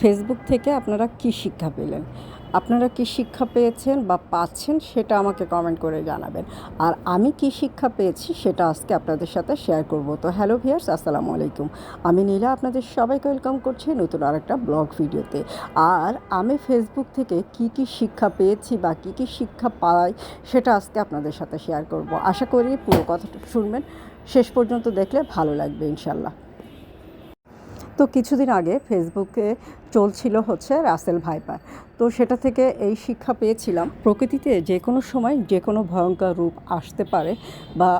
Facebook থেকে আপনারা কি শিক্ষা পেলেন? আপনারা কি শিক্ষা পেয়েছেন বা পাচ্ছেন সেটা আমাকে কমেন্ট করে জানাবেন। আর আমি কি শিক্ষা পেয়েছি সেটা আজকে আপনাদের সাথে শেয়ার করব। তো হ্যালো ভিয়ার্স আসসালামু আলাইকুম। আমি নীলা, আপনাদের সবাইকে ওয়েলকাম করছি নতুন আর একটা ব্লগ ভিডিওতে। আর আমি ফেসবুক থেকে কি কি শিক্ষা পেয়েছি বা কি কি শিক্ষা পাই সেটা আজকে আপনাদের সাথে শেয়ার করব। আশা করি পুরো কথাটা শুনবেন। শেষ পর্যন্ত দেখলে ভালো লাগবে ইনশাল্লাহ তো কিছুদিন আগে ফেসবুকে চলছিল হচ্ছে রাসেল ভাইপার তো সেটা থেকে এই শিক্ষা পেয়েছিলাম। প্রকৃতিতে যে কোনো সময় যে কোনো ভয়ঙ্কর রূপ আসতে পারে বা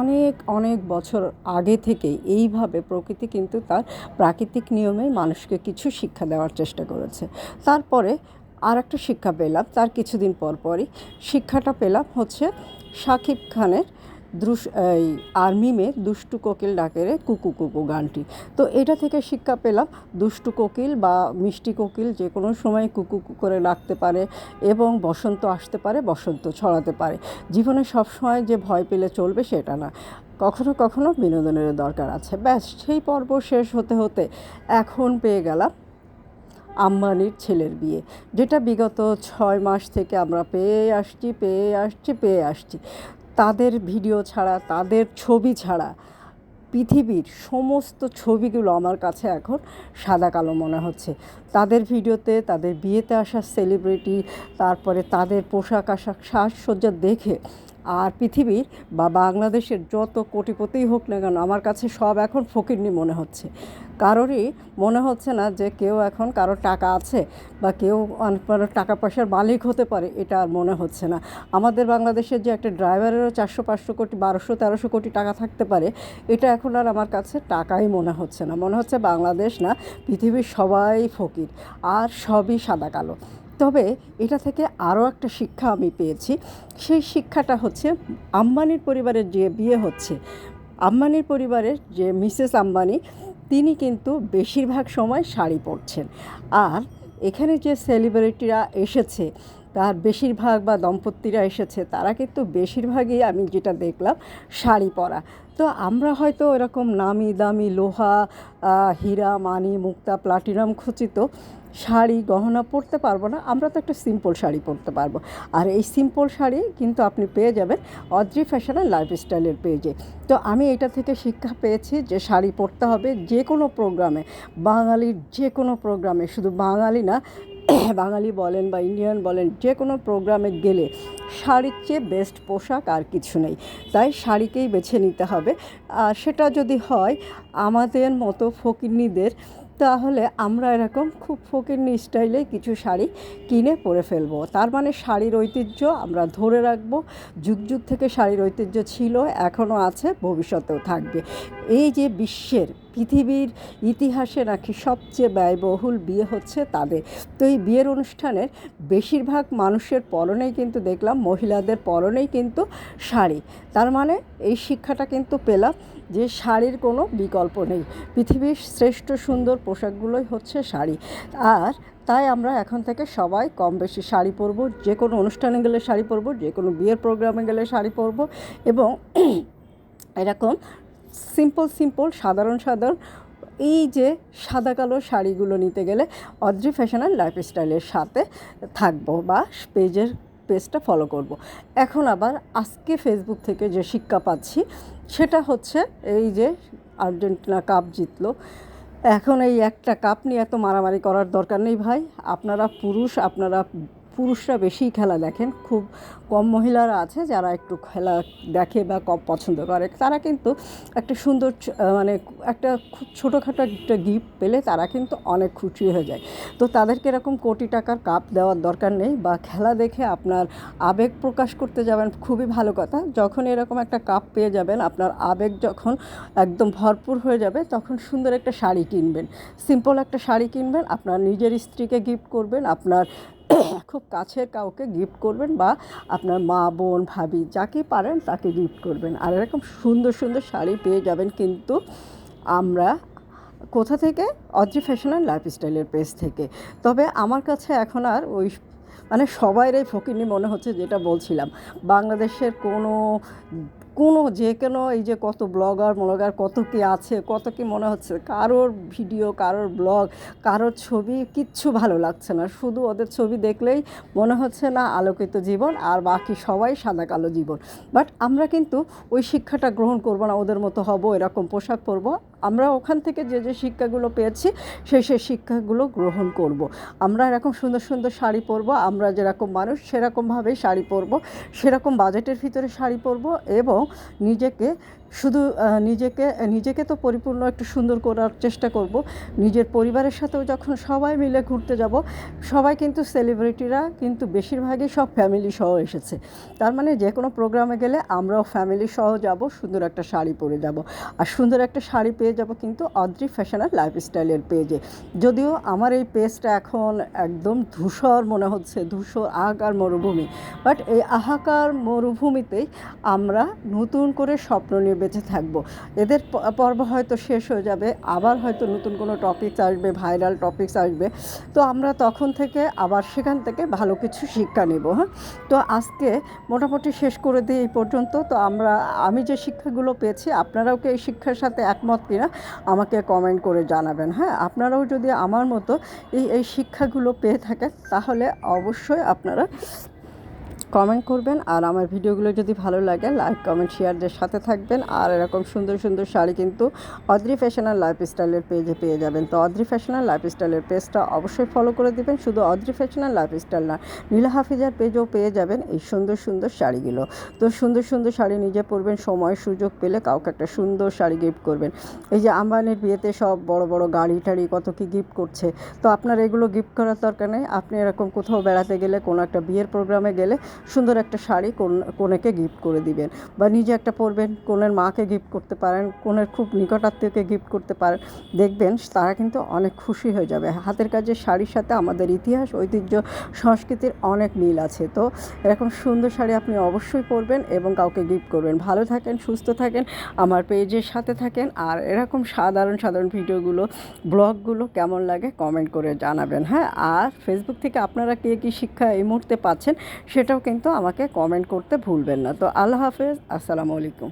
অনেক অনেক বছর আগে থেকেই এইভাবে প্রকৃতি কিন্তু তার প্রাকৃতিক নিয়মেই মানুষকে কিছু শিক্ষা দেওয়ার চেষ্টা করেছে। তারপরে আর একটা শিক্ষা পেলাম, তার কিছুদিন পর পরই শিক্ষাটা পেলাম হচ্ছে শাকিব খানের দ্রুস এই আর্মি মেয়ে দুষ্টু কোকিল ডাকেরে কুকু কুকু গানটি। তো এটা থেকে শিক্ষা পেলাম, দুষ্টু কোকিল বা মিষ্টি কোকিল যে কোনো সময় কুকু কুকু করে ডাকতে পারে এবং বসন্ত আসতে পারে, বসন্ত ছড়াতে পারে। জীবনে সবসময় যে ভয় পেলে চলবে সেটা না। কখনো কখনো বিনোদনের দরকার আছে। ব্যাস, সেই পর্ব শেষ হতে হতে এখন পেয়ে গেলাম আম্বানির ছেলের বিয়ে, যেটা বিগত ছয় মাস থেকে আমরা পেয়ে আসছি পেয়ে আসছি পেয়ে আসছি। তাদের ভিডিও ছাড়া, তাদের ছবি ছাড়া, পৃথিবীর সমস্ত ছবিগুলো আমার কাছে এখন সাদা কালো মনে হচ্ছে। তাদের ভিডিওতে, তাদের বিয়েতে আসা সেলিব্রিটি তারপরে তাদের পোশাক আশাক, সাজসজ্জা দেখে আর পৃথিবীর বা বাংলাদেশের যত কোটিপতিই হোক না কেন, আমার কাছে সব এখন ফকিরনি মনে হচ্ছে। কারোরই মনে হচ্ছে না যে কেউ এখন কারও টাকা আছে বা কেউ বড় টাকা পয়সার মালিক হতে পারে, এটা আর মনে হচ্ছে না। আমাদের বাংলাদেশের যে একটা ড্রাইভারেরও চারশো, পাঁচশো কোটি, বারোশো, তেরোশো কোটি টাকা থাকতে পারে, এটা এখন আর আমার কাছে টাকাই মনে হচ্ছে না। মনে হচ্ছে বাংলাদেশ না, পৃথিবীর সবাই ফকির, আর সবই সাদা কালো। তবে এটা থেকে আরও একটা শিক্ষা আমি পেয়েছি। সেই শিক্ষাটা হচ্ছে আম্বানির পরিবারের যে বিয়ে হচ্ছে, আম্বানির পরিবারের যে মিসেস আম্বানি, তিনি কিন্তু বেশিরভাগ সময় শাড়ি পরছেন। আর এখানে যে সেলিব্রিটিরা এসেছে, তার বেশিরভাগ বা দম্পতিরা এসেছে, তারা কিন্তু বেশিরভাগই আমি যেটা দেখলাম শাড়ি পরা। তো আমরা হয়তো এরকম নামি দামি লোহা হীরা, মানি, মুক্তা, প্লাটিনাম খচিত শাড়ি গহনা পরতে পারব না, আমরা তো একটা সিম্পল শাড়ি পরতে পারব। আর এই সিম্পল শাড়ি কিন্তু আপনি পেয়ে যাবেন অদ্রি ফ্যাশনের লাইফস্টাইলের পেজে তো আমি এটা থেকে শিক্ষা পেয়েছি যে শাড়ি পরতে হবে যে কোনো প্রোগ্রামে বাঙালির যে কোনো প্রোগ্রামে শুধু বাঙালি না, বাঙালি বলেন বা ইন্ডিয়ান বলেন, যে কোনো প্রোগ্রামে গেলে শাড়ির চেয়ে বেস্ট পোশাক আর কিছু নেই। তাই শাড়িকেই বেছে নিতে হবে। আর সেটা যদি হয়, আমাদের মতো ফকিরনিদের তাহলে আমরা এরকম খুব ফকিরনি স্টাইলে কিছু শাড়ি কিনে পরে ফেলব। তার মানে শাড়ির ঐতিহ্য আমরা ধরে রাখব। যুগ যুগ থেকে শাড়ির ঐতিহ্য ছিল, এখনও আছে, ভবিষ্যতেও থাকবে। এই যে বিশ্বের, পৃথিবীর ইতিহাসে নাকি সবচেয়ে ব্যয়বহুল বিয়ে হচ্ছে তাদের। তো এই বিয়ের অনুষ্ঠানের বেশিরভাগ মানুষের পরনেই কিন্তু দেখলাম, মহিলাদের পরনেই কিন্তু শাড়ি। তার মানে এই শিক্ষাটা কিন্তু পেলাম। যে শাড়ির কোনো বিকল্প নেই। পৃথিবীর শ্রেষ্ঠ সুন্দর পোশাকগুলোই হচ্ছে শাড়ি। আর তাই আমরা এখন থেকে সবাই কম বেশি শাড়ি পরবো, যে কোনো অনুষ্ঠানে গেলে শাড়ি পরবো, যে কোনো বিয়ের প্রোগ্রামে গেলে শাড়ি পরবো এবং এরকম সিম্পল সিম্পল সাধারণ সাধারণ এই যে সাদা কালো শাড়িগুলো নিতে গেলে অদ্রি ফ্যাশনের লাইফস্টাইলের সাথে থাকব বা পেজের পেজটা ফলো করব। এখন আবার আজকে ফেসবুক থেকে যে শিক্ষা পাচ্ছি, সেটা হচ্ছে এই যে আর্জেন্টিনা কাপ জিতলো এখন এই একটা কাপ নিয়ে এত মারামারি করার দরকার নেই ভাই আপনারা পুরুষ, আপনারা পুরুষরা বেশি খেলা দেখেন। খুব কম মহিলারা আছে যারা একটু খেলা দেখে বা কম পছন্দ করে। তারা কিন্তু একটা সুন্দর মানে একটা খুব ছোটোখাটো একটা গিফট পেলে তারা কিন্তু অনেক খুশি হয়ে যায়। তো তাদেরকে এরকম কোটি টাকার কাপ দেওয়ার দরকার নেই বা খেলা দেখে আপনার আবেগ প্রকাশ করতে যাবেন খুবই ভালো কথা। যখন এরকম একটা কাপ পেয়ে যাবেন, আপনার আবেগ যখন একদম ভরপুর হয়ে যাবে, তখন সুন্দর একটা শাড়ি কিনবেন। সিম্পল একটা শাড়ি কিনবেন, আপনার নিজের স্ত্রীকে গিফট করবেন, আপনার খুব কাছের কাউকে গিফট করবেন বা আপনার মা, বোন, ভাবি যাকে পারেন তাকে গিফট করবেন। আর এরকম সুন্দর সুন্দর শাড়ি পেয়ে যাবেন কিন্তু আমরা কোথা থেকে? অদ্রি ফ্যাশনের লাইফস্টাইলের পেজ থেকে। তবে আমার কাছে এখন আর ওই মানে সবাইরই ফকিরনি মনে হচ্ছে যেটা বলছিলাম। বাংলাদেশের কোনো কোনো যে কোনো এই যে কত ব্লগার ব্লগার কত কি আছে, কত কি মনে হচ্ছে কারোর ভিডিও, কারোর ব্লগ, কারোর ছবি কিচ্ছু ভালো লাগছে না। শুধু ওদের ছবি দেখলেই মনে হচ্ছে না আলোকিত জীবন আর বাকি সবাই সাদা কালো জীবন। বাট আমরা কিন্তু ওই শিক্ষাটা গ্রহণ করব না, ওদের মতো হব, এরকম পোশাক পরবো। আমরা ওখান থেকে যে যে শিক্ষাগুলো পেয়েছি, সেই সেই শিক্ষাগুলো গ্রহণ করব। আমরা এরকম সুন্দর সুন্দর শাড়ি পরবো, আমরা যেরকম মানুষ সেরকমভাবেই শাড়ি পরবো, সেরকম বাজেটের ভিতরে শাড়ি পরবো এবং নিজেকে শুধু নিজেকে নিজেকে তো পরিপূর্ণ একটু সুন্দর করার চেষ্টা করব। নিজের পরিবারের সাথেও যখন সবাই মিলে ঘুরতে যাব, সবাই কিন্তু সেলিব্রিটিরা কিন্তু বেশিরভাগই সব ফ্যামিলি সহ এসেছে। তার মানে যে কোনো প্রোগ্রামে গেলে আমরাও ফ্যামিলি সহ যাব, সুন্দর একটা শাড়ি পরে যাব। আর সুন্দর একটা শাড়ি পেয়ে যাব কিন্তু অদ্রি ফ্যাশনের লাইফস্টাইলের পেজে যদিও আমার এই পেজটা এখন একদম ধূসর মনে হচ্ছে, ধূসর আহাকার মরুভূমি। বাট এই আহাকার মরুভূমিতেই আমরা নতুন করে স্বপ্ন নিয়ে বেঁচে থাকব। এদের পর্ব হয়তো শেষ হয়ে যাবে, আবার হয়তো নতুন কোনো টপিকস আসবে ভাইরাল টপিকস আসবে। তো আমরা তখন থেকে আবার সেখান থেকে ভালো কিছু শিক্ষা নেব হ্যাঁ? তো আজকে মোটামুটি শেষ করে দিই এই পর্যন্ত। তো আমরা, আমি যে শিক্ষাগুলো পেয়েছি, আপনারাও কি এই শিক্ষার সাথে একমত কিনা আমাকে কমেন্ট করে জানাবেন হ্যাঁ? আপনারাও যদি আমার মতো এই এই শিক্ষাগুলো পেয়ে থাকেন, তাহলে অবশ্যই আপনারা কমেন্ট করবেন আর আমার ভিডিওগুলো যদি ভালো লাগে, লাইক, কমেন্ট, শেয়ারদের সাথে থাকবেন। আর এরকম সুন্দর সুন্দর শাড়ি কিন্তু অদ্রি ফ্যাশন আর লাইফস্টাইলের পেজে পেয়ে যাবেন। তো অদ্রি ফ্যাশন আর লাইফস্টাইলের পেজটা অবশ্যই ফলো করে দিবেন। শুধু অদ্রি ফ্যাশন আর লাইফস্টাইল না, নীলা হাফিজার পেজও পেয়ে যাবেন এই সুন্দর সুন্দর শাড়িগুলো। তো সুন্দর সুন্দর শাড়ি নিজে পরবেন, সময়, সুযোগ পেলে কাউকে একটা সুন্দর শাড়ি গিফট করবেন। এই যে আম্বানির বিয়েতে সব বড় বড় গাড়ি টাড়ি কত কি গিফট করছে। তো আপনার এগুলো গিফট করার দরকার নেই। আপনি এরকম কোথাও বেড়াতে গেলে, কোনো একটা বিয়ের প্রোগ্রামে গেলে সুন্দর একটা শাড়ি কোন- কনেকে গিফট করে দিবেন বা নিজে একটা পরবেন, কনের মাকে গিফট করতে পারেন, কনের খুব নিকটাত্মীয়কে গিফট করতে পারেন, দেখবেন তারা কিন্তু অনেক খুশি হয়ে যাবে। হাতের কাজের শাড়ির সাথে আমাদের ইতিহাস, ঐতিহ্য, সংস্কৃতির অনেক মিল আছে। তো এরকম সুন্দর শাড়ি আপনি অবশ্যই পরবেন এবং কাউকে গিফট করবেন। ভালো থাকেন, সুস্থ থাকেন, আমার পেজের সাথে থাকেন আর এরকম সাধারণ সাধারণ ভিডিওগুলো, ব্লগগুলো কেমন লাগে কমেন্ট করে জানাবেন। হ্যাঁ আর ফেসবুক থেকে আপনারা কে কী শিক্ষা এই মুহূর্তে পাচ্ছেন সেটাও কিন্তু আমাকে কমেন্ট করতে ভুলবেন না। তো আল্লাহ হাফেজ আসসালামু আলাইকুম।